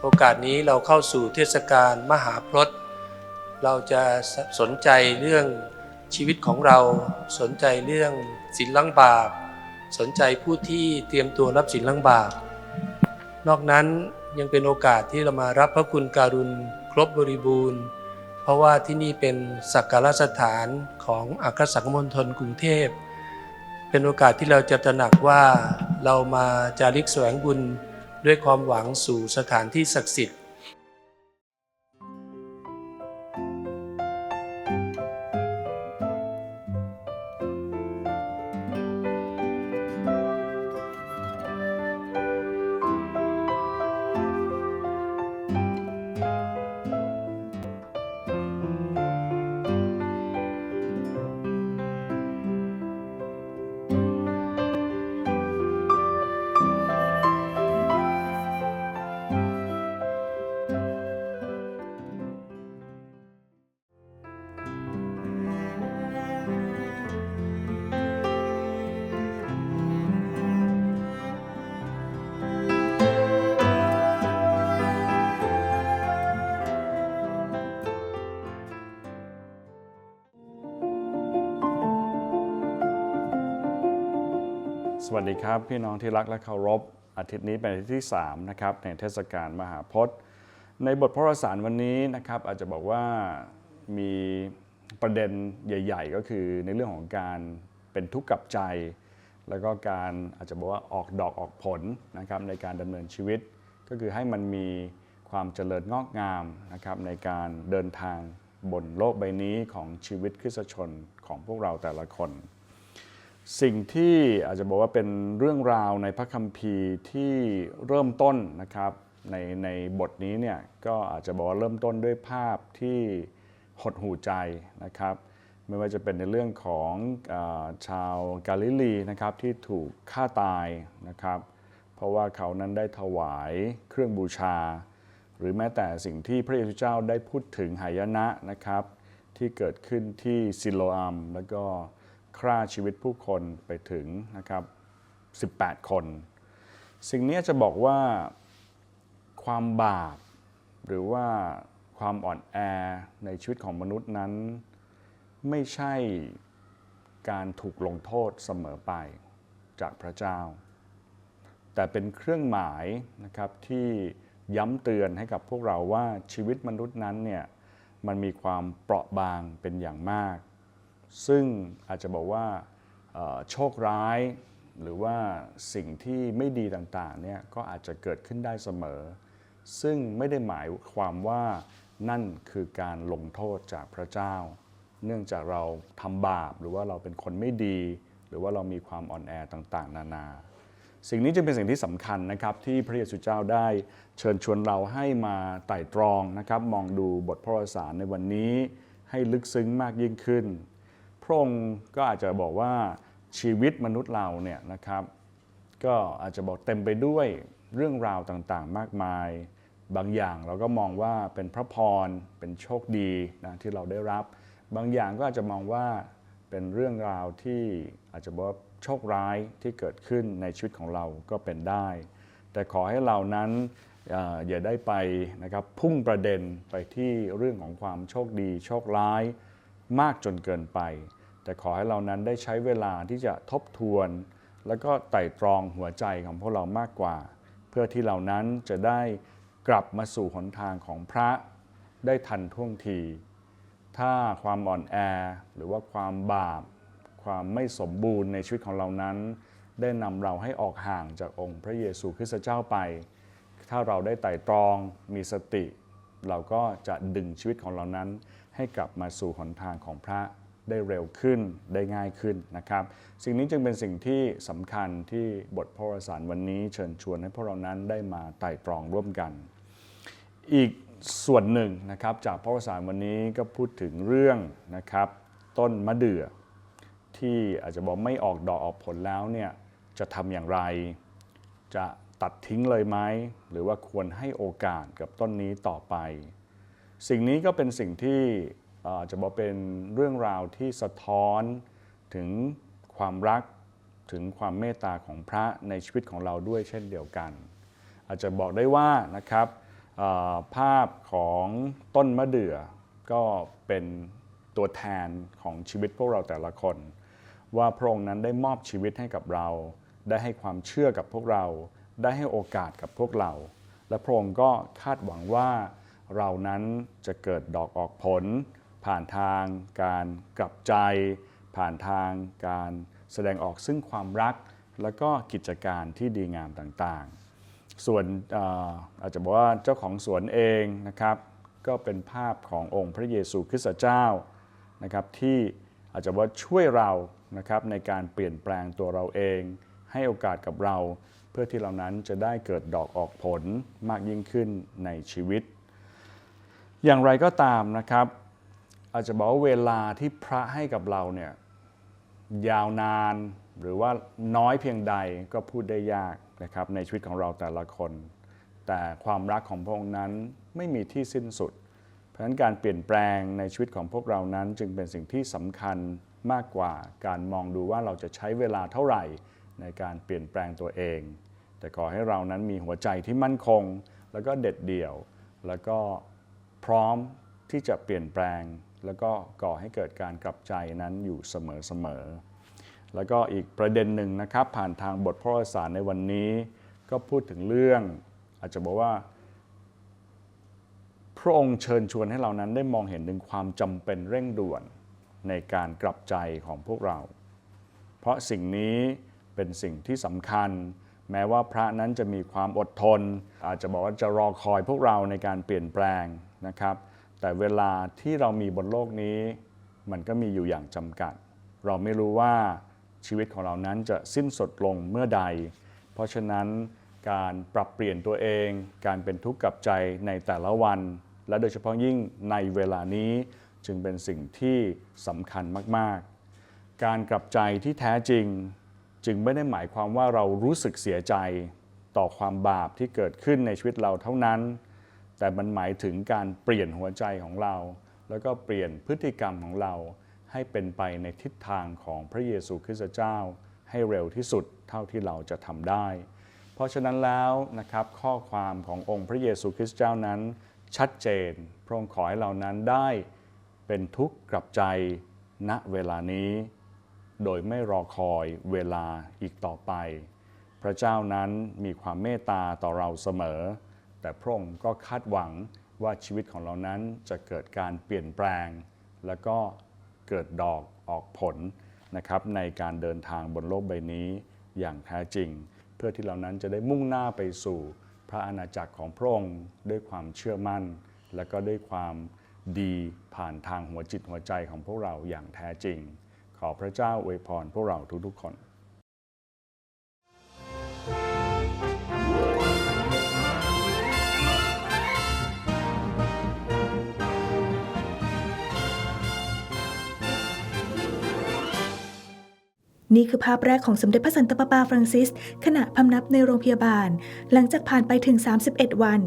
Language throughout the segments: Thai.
โอกาสนี้เราเข้าสู่เทศกาลมหาพรตเราจะสนใจเรื่องชีวิตของเราสนใจเรื่องศีลล้างบาป สนใจผู้ที่เตรียมตัวรับศีลล้างบาป นอกนั้นยังเป็นโอกาสที่เรามารับพระคุณการุณครบบริบูรณ์ เพราะว่าที่นี่เป็นสักการสถานของอัครสังฆมณฑลกรุงเทพ เป็นโอกาสที่เราจะตระหนักว่าเรามาจาริกแสวงบุญ ด้วยความหวังสู่สถานที่ศักดิ์สิทธิ์ วัสดีครับ พี่น้องที่รักและเคารพอาทิตย์นี้เป็นอาทิตย์ที่3นะครับในเทศกาลมหาพจน์ ในบทพระสารวันนี้นะครับอาจจะบอกว่ามีประเด็นใหญ่ ๆ ก็คือในเรื่องของการเป็นทุกข์กับใจ แล้วก็การอาจจะบอกว่าออกดอกออกผลนะครับในการดำเนินชีวิต ก็คือให้มันมีความเจริญงอกงามนะครับในการเดินทางบนโลกใบนี้ของชีวิตคริสชนของพวกเราแต่ละคน สิ่งที่อาจจะบอกว่าเป็นเรื่องราวในพระคัมภีร์ที่เริ่มต้นนะครับในในบทนี้เนี่ยก็อาจจะบอกว่าเริ่มต้นด้วยภาพที่หดหูใจนะครับไม่ว่าจะเป็นในเรื่องของอชาวกาลิลีนะครับที่ถูกฆ่าตายนะครับ เพราะว่าเขานั้นได้ถวายเครื่องบูชา หรือแม้แต่สิ่งที่พระเยซูเจ้าได้พูดถึงหายนะนะครับ ที่เกิดขึ้นที่ซิโลอัมแล้วก็ ฆ่าชีวิตผู้คนไปถึงนะครับ 18 คน สิ่งนี้จะบอกว่าความบาป หรือว่าความอ่อนแอในชีวิตของมนุษย์นั้น ไม่ใช่การถูกลงโทษเสมอไปจากพระเจ้า แต่เป็นเครื่องหมายนะครับที่ย้ำเตือนให้กับพวกเราว่าชีวิตมนุษย์นั้นเนี่ยมันมีความเปราะบางเป็นอย่างมาก ซึ่งอาจจะบอกว่าโชคร้าย หรือว่าสิ่งที่ไม่ดีต่างๆเนี่ยก็อาจจะเกิดขึ้นได้เสมอ ซึ่งไม่ได้หมายความว่านั่นคือการลงโทษจากพระเจ้า เนื่องจากเราทำบาปหรือว่าเราเป็นคนไม่ดี หรือว่าเรามีความอ่อนแอต่างๆ นานา สิ่งนี้จึงเป็นสิ่งที่สำคัญนะครับที่พระเยซูเจ้าได้เชิญชวนเราให้มาไต่ตรองนะครับมองดูบทพระวสารในวันนี้ให้ลึกซึ้งมากยิ่งขึ้น พระองค์ก็อาจจะบอกว่าชีวิตมนุษย์เราเนี่ยนะครับ ก็อาจจะบอกเต็มไปด้วยเรื่องราวต่างๆ มากมาย บางอย่างเราก็มองว่าเป็นพระพรเป็นโชคดีนะที่เราได้รับ บางอย่างก็อาจจะมองว่าเป็นเรื่องราวที่อาจจะบอกโชคร้ายที่เกิดขึ้นในชีวิตของเราก็เป็นได้ แต่ขอให้เรานั้นอย่าได้ไปนะครับพุ่งประเด็นไปที่เรื่องของความโชคดี โชคร้ายมากจนเกินไป แต่ขอให้เรานั้นได้ใช้เวลาที่จะทบทวน แล้วก็ไต่ตรองหัวใจของพวกเรามากกว่า เพื่อที่เหล่านั้นจะได้กลับมาสู่หนทางของพระได้ทันท่วงที ถ้าความอ่อนแอหรือว่าความบาป ความไม่สมบูรณ์ในชีวิตของเรานั้น ได้นำเราให้ออกห่างจากองค์พระเยซูคริสต์เจ้าไป ถ้าเราได้ไต่ตรองมีสติ เราก็จะดึงชีวิตของเรานั้นให้กลับมาสู่หนทางของพระ ได้เร็วขึ้นได้ง่ายขึ้นนะครับ สิ่งนี้จึงเป็นสิ่งที่สำคัญที่บทพระวสารวันนี้เชิญชวนให้พวกเรานั้นได้มาไต่ตรองร่วมกัน อีกส่วนหนึ่งนะครับจากพระวสารวันนี้ก็พูดถึงเรื่องนะครับต้นมะเดื่อ ที่อาจจะบอกไม่ออกดอกออกผลแล้วเนี่ยจะทำอย่างไร จะตัดทิ้งเลยไหมหรือว่าควรให้โอกาสกับต้นนี้ต่อไป สิ่งนี้ก็เป็นสิ่งที่ จะบอกเป็นเรื่องราวที่สะท้อนถึงความรักถึงความเมตตาของพระในชีวิตของเราด้วยเช่นเดียวกัน อาจจะบอกได้ว่านะครับภาพของต้นมะเดื่อก็เป็นตัวแทนของชีวิตพวกเราแต่ละคน ว่าพระองค์นั้นได้มอบชีวิตให้กับเรา ได้ให้ความเชื่อกับพวกเรา ได้ให้โอกาสกับพวกเรา และพระองค์ก็คาดหวังว่าเรานั้นจะเกิดดอกออกผล ผ่านทางการกลับใจ ผ่านทางการแสดงออกซึ่งความรัก แล้วก็กิจการที่ดีงามต่างๆ ส่วนอาจจะบอกว่าเจ้าของสวนเองนะครับก็เป็นภาพขององค์พระเยซูคริสต์เจ้านะครับที่อาจจะว่าช่วยเรานะครับในการเปลี่ยนแปลงตัวเราเอง ให้โอกาสกับเรา เพื่อที่เรานั้นจะได้เกิดดอกออกผลมากยิ่งขึ้นในชีวิต อย่างไรก็ตามนะครับ อาจจะบอกว่าเวลาที่พระให้กับเราเนี่ยยาวนานหรือว่าน้อยเพียงใดก็พูดได้ยากนะครับในชีวิตของเราแต่ละคน แต่ความรักของพระองค์นั้นไม่มีที่สิ้นสุด เพราะฉะนั้นการเปลี่ยนแปลงในชีวิตของพวกเรานั้นจึงเป็นสิ่งที่สำคัญมากกว่าการมองดูว่าเราจะใช้เวลาเท่าไหร่ในการเปลี่ยนแปลงตัวเอง แต่ขอให้เรานั้นมีหัวใจที่มั่นคง แล้วก็เด็ดเดี่ยว แล้วก็พร้อมที่จะเปลี่ยนแปลง แล้วก็ก่อให้เกิดการกลับใจนั้นอยู่เสมอๆแล้วก็อีกประเด็นหนึ่งนะครับผ่านทางบทพระวสารในวันนี้ ก็พูดถึงเรื่อง อาจจะบอกว่า พระองค์เชิญชวนให้เรานั้นได้มองเห็นถึงความจำเป็นเร่งด่วนในการกลับใจของพวกเรา เพราะสิ่งนี้เป็นสิ่งที่สำคัญ แม้ว่าพระนั้นจะมีความอดทน อาจจะบอกว่าจะรอคอยพวกเราในการเปลี่ยนแปลงนะครับ แต่เวลาที่เรามีบนโลกนี้ มันก็มีอยู่อย่างจำกัด เราไม่รู้ว่าชีวิตของเรานั้นจะสิ้นสุดลงเมื่อใด เพราะฉะนั้นการปรับเปลี่ยนตัวเอง การเป็นทุกข์กับใจในแต่ละวัน และโดยเฉพาะยิ่งในเวลานี้จึงเป็นสิ่งที่สำคัญมาก ๆ การกลับใจที่แท้จริง จึงไม่ได้หมายความว่าเรารู้สึกเสียใจต่อความบาปที่เกิดขึ้นในชีวิตเราเท่านั้น แต่มันหมายถึงการเปลี่ยนหัวใจของเรา แล้วก็เปลี่ยนพฤติกรรมของเรา ให้เป็นไปในทิศทางของพระเยซูคริสต์เจ้า ให้เร็วที่สุดเท่าที่เราจะทำได้ เพราะฉะนั้นแล้วนะครับข้อความขององค์พระเยซูคริสต์เจ้านั้น ชัดเจนพระองค์ขอให้เรานั้นได้เป็นทุกข์กลับใจณเวลานี้ โดยไม่รอคอยเวลาอีกต่อไป พระเจ้านั้นมีความเมตตาต่อเราเสมอ แต่พระองค์ก็คาดหวังว่าชีวิตของเรานั้นจะเกิดการเปลี่ยนแปลง แล้วก็เกิดดอกออกผลนะครับในการเดินทางบนโลกใบนี้อย่างแท้จริง เพื่อที่เรานั้นจะได้มุ่งหน้าไปสู่พระอาณาจักรของพระองค์ด้วยความเชื่อมั่น และก็ด้วยความดีผ่านทางหัวจิตหัวใจของพวกเราอย่างแท้จริง ขอพระเจ้าอวยพรพวกเราทุกๆคน นี่คือภาพแรกของสมเด็จพระสันตะปาปาฟรังซิส ขณะพำนับในโรงพยาบาล หลังจากผ่านไปถึง 31 วัน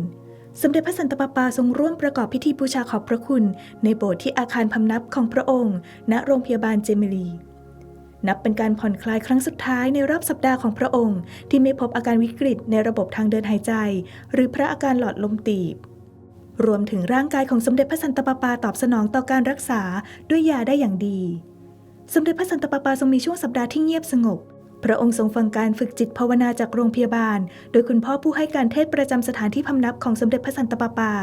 สมเด็จพระสันตะปาปาทรงร่วมประกอบพิธีบูชาขอบพระคุณ ในโบสถ์ที่อาคารพำนับของพระองค์ ณโรงพยาบาลเจมิลี นับเป็นการผ่อนคลายครั้งสุดท้ายในรอบสัปดาห์ของพระองค์ ที่ไม่พบอาการวิกฤตในระบบทางเดินหายใจ หรือพระอาการหลอดลมตีบรวมถึงร่างกายของสมเด็จพระสันตะปาปาตอบสนองต่อการรักษาด้วยยาได้อย่างดี สมเด็จพระสันตะปาปาทรงมีช่วงสัปดาห์ที่เงียบสงบ พระองค์ทรงฟังการฝึกจิตภาวนาจากโรงพยาบาล โดยคุณพ่อผู้ให้การเทศประจำสถานที่พำนับของสมเด็จพระสันตะปาปา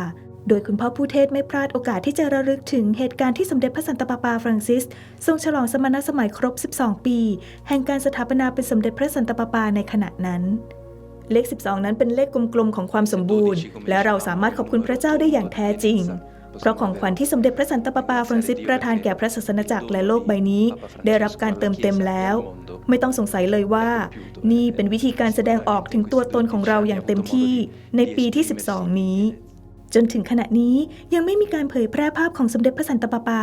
โดยคุณพ่อผู้เทศไม่พลาดโอกาสที่จะระลึกถึงเหตุการณ์ที่สมเด็จพระสันตะปาปาฟรังซิส ทรงฉลองสมณสมัยครบ 12 ปี แห่งการสถาปนาเป็นสมเด็จพระสันตะปาปาในขณะนั้นเลข 12 นั้นเป็นเลขกลมๆของความสมบูรณ์ และเราสามารถขอบคุณพระเจ้าได้อย่างแท้จริง เพราะของขวัญที่สมเด็จพระสันตะปาปาฟรังซิสประทานแก่พระศาสนจักรและโลกใบนี้ ได้รับการเติมเต็มแล้ว ไม่ต้องสงสัยเลยว่า นี่เป็นวิธีการแสดงออกถึงตัวตนของเราอย่างเต็มที่ในปีที่ 12 นี้จนถึงขณะนี้ยังไม่มีการเผยแพร่ภาพของสมเด็จพระสันตะปาปา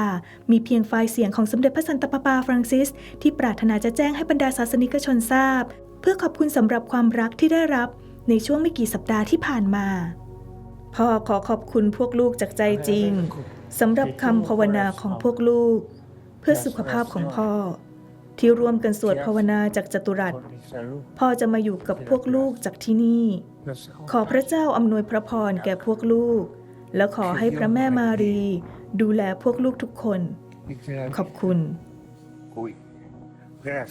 มีเพียงไฟล์เสียงของสมเด็จพระสันตะปาปาฟรังซิส ที่ปรารถนาจะแจ้งให้บรรดาศาสนิกชนทราบ เพื่อขอบคุณสำหรับความรักที่ได้รับในช่วงไม่กี่สัปดาห์ที่ผ่านมา พ่อขอขอบคุณพวกลูกจากใจจริงสำหรับคำภาวนาของพวกลูก เพื่อสุขภาพของพ่อ ที่ร่วมกันสวดภาวนาจากจตุรัส พ่อจะมาอยู่กับพวกลูกจากที่นี่ ขอพระเจ้าอำนวยพระพรแก่พวกลูก และขอให้พระแม่มารี ดูแลพวกลูกทุกคน ขอบคุณ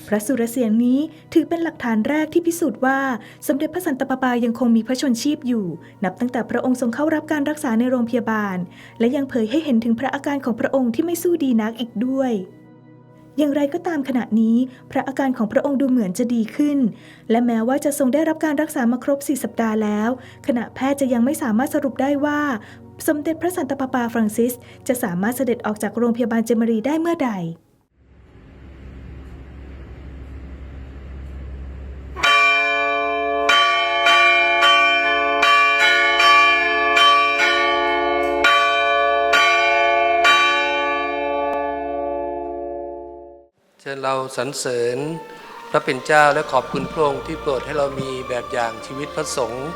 พระสุรเสียงนี้ถือเป็นหลักฐานแรกที่พิสูจน์ว่า สมเด็จพระสันตะปาปายังคงมีพระชนชีพอยู่ นับตั้งแต่พระองค์ทรงเข้ารับการรักษาในโรงพยาบาล และยังเผยให้เห็นถึงพระอาการของพระองค์ที่ไม่สู้ดีนักอีกด้วยอย่างไรก็ตามขณะนี้ พระอาการของพระองค์ดูเหมือนจะดีขึ้น และแม้ว่าจะทรงได้รับการรักษามาครบ 4 สัปดาห์แล้วขณะแพทย์จะยังไม่สามารถสรุปได้ว่า สมเด็จพระสันตะปาปาฟรังซิส จะสามารถเสด็จออกจากโรงพยาบาลเจมารีได้เมื่อใด ญเราสรรเสริญพระเป็นเจ้าและขอบคุณพระองค์ที่โปรดให้เรามีแบบอย่างชีวิตพระสงฆ์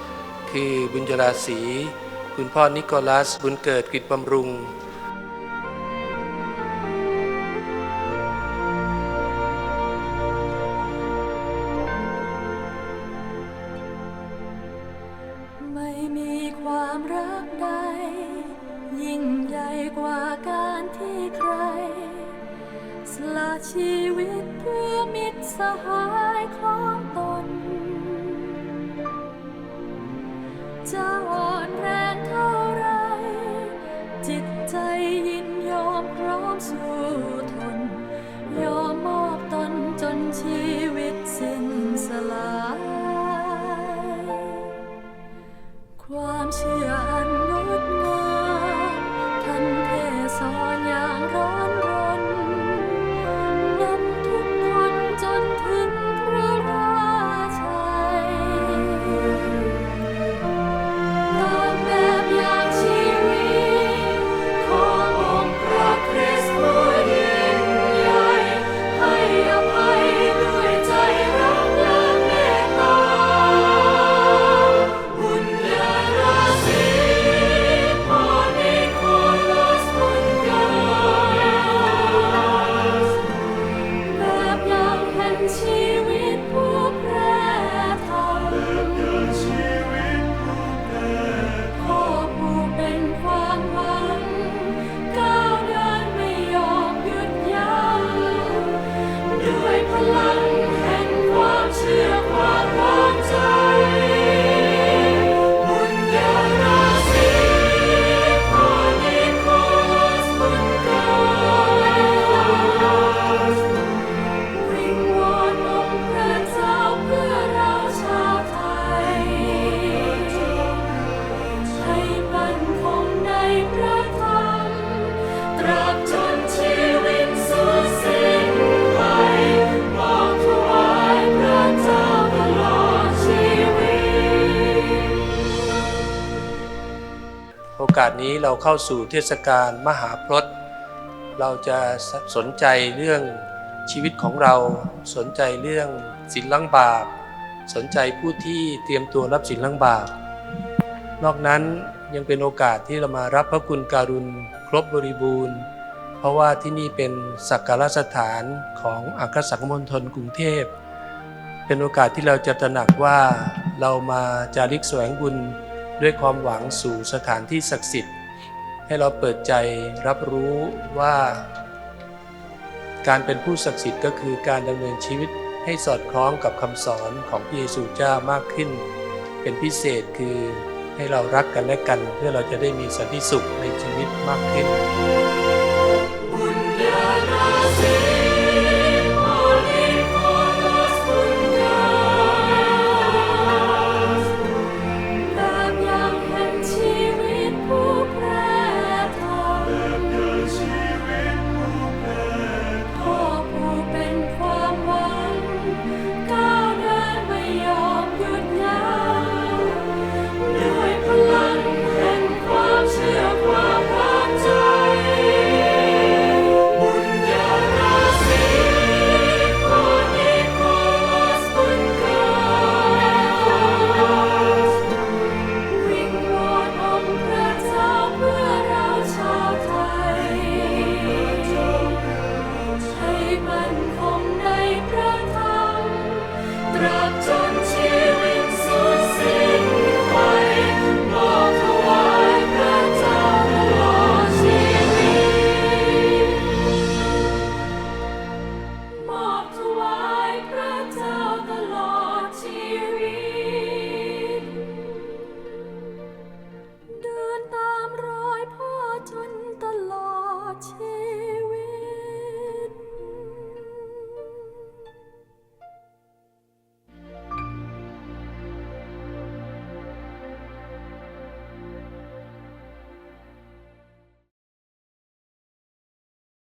คือบุญจราศีคุณพ่อนิโคลัสบุญเกิดกฤษบำรุงไม่มีความรักใด ยิ่งใหญ่กว่าการที่ใคร ชีวิตเพื่อมิตรสหายของตนจะ อกาสนี้เราเข้าสู่เทศกาลมหาพรตเราจะสนใจเรื่องชีวิตของเรา สนใจเรื่องศีลล้างบาป สนใจผู้ที่เตรียมตัวรับศีลล้างบาป นอกนั้นยังเป็นโอกาสที่เรามารับพระคุณการุณครบบริบูรณ์ เพราะว่าที่นี่เป็นสักการสถานของอัครสังมณฑลกรุงเทพ เป็นโอกาสที่เราจะตระหนักว่าเรามาจาริกแสวงบุญ ด้วยความหวังสู่สถานที่ศักดิ์สิทธิ์ ให้เราเปิดใจรับรู้ว่า การเป็นผู้ศักดิ์สิทธิ์ก็คือการดำเนินชีวิตให้สอดคล้องกับคำสอนของพระเยซูเจ้ามากขึ้น เป็นพิเศษคือให้เรารักกันและกัน เพื่อเราจะได้มีสันติสุขในชีวิตมากขึ้น